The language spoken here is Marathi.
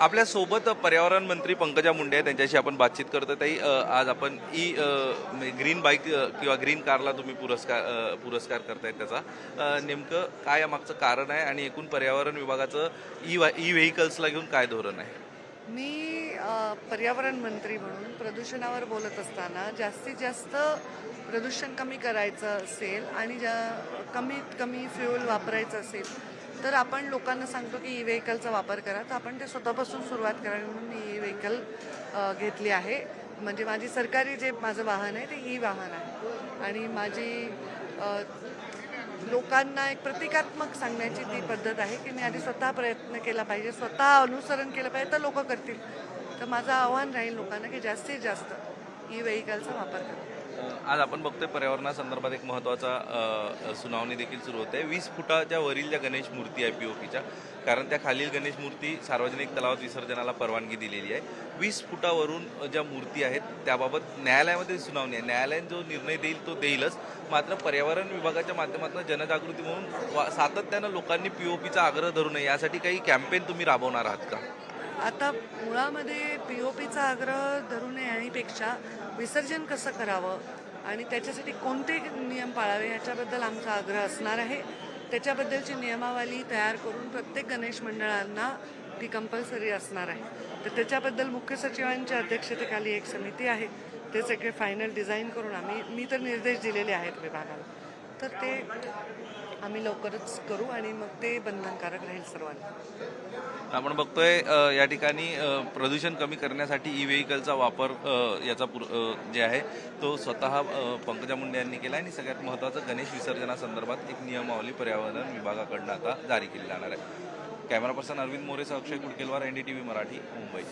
आपल्यासोबत पर्यावरण मंत्री पंकजा मुंडे आहेत. त्यांच्याशी आपण बातचीत करतो ताई आज आपण ई म्हणजे ग्रीन बाईक किंवा ग्रीन कारला तुम्ही पुरस्कार पुरस्कार करतायत त्याचा. नेमकं काय यामागचं कारण आहे आणि एकूण पर्यावरण विभागाचं ई वा ई व्हेकल्सला घेऊन काय धोरण आहे? मी पर्यावरण मंत्री म्हणून प्रदूषणावर बोलत असताना जास्तीत जास्त प्रदूषण कमी करायचं असेल आणि ज्या कमीत कमी फ्युएल वापरायचं असेल तर आपण लोकांना सांगतो की ई व्हेकलचा वापर करा. तर आपण ते स्वतःपासून सुरुवात करावी म्हणून मी ई व्हेकल घेतली आहे. म्हणजे माझी सरकारी जे माझं वाहन आहे ते ई वाहन आहे. आणि माझी लोकांना एक प्रतिकात्मक सांगण्याची ती पद्धत आहे की मी आधी स्वतः प्रयत्न केला पाहिजे स्वतः अनुसरण केलं पाहिजे तर लोक करतील. तर माझं आव्हान राहील लोकांना की जास्तीत जास्त ई व्हेकलचा वापर करा. आज आपण बघतोय पर्यावरणासंदर्भात एक महत्त्वाचा सुनावणी देखील सुरू होते. वीस फुटाच्या वरील ज्या गणेश मूर्ती आहे पीओपीच्या कारण त्या खालील गणेश मूर्ती सार्वजनिक तलावात विसर्जनाला परवानगी दिलेली आहे. वीस फुटावरून ज्या मूर्ती आहेत त्याबाबत न्यायालयामध्ये सुनावणी आहे. न्यायालयाने जो निर्णय देईल तो देईलच. मात्र पर्यावरण विभागाच्या माध्यमातून जनजागृती म्हणून वा- सातत्यानं लोकांनी पीओपीचा आग्रह धरू नये यासाठी काही कॅम्पेन तुम्ही राबवणार आहात का? आता मुळामध्ये पी ओ पीचा आग्रह धरू नये आणिपेक्षा विसर्जन कसं करावं आणि त्याच्यासाठी कोणते नियम पाळावे याच्याबद्दल आमचा आग्रह असणार आहे. त्याच्याबद्दलची नियमावली तयार करून प्रत्येक गणेश मंडळांना ती कंपल्सरी असणार आहे. तर त्याच्याबद्दल मुख्य सचिवांच्या अध्यक्षतेखाली एक समिती आहे. ते सगळे फायनल डिझाईन करून आम्ही मी तर निर्देश दिलेले आहेत विभागाला. तर ते आम्ही लवकरच करू आणि मग ते बंधनकारक राहील सर्वांना. आपण बघतोय या ठिकाणी प्रदूषण कमी करण्यासाठी ई व्हेकलचा वापर याचा पुर जे आहे तो स्वतः पंकजा मुंडे यांनी केला आणि सगळ्यात महत्त्वाचं गणेश विसर्जनासंदर्भात एक नियमावली पर्यावरण विभागाकडनं आता जारी केली जाणार आहे. Camera person Arvind मोरेसह Akshay Kudkelwar N D T V Marathi Mumbai.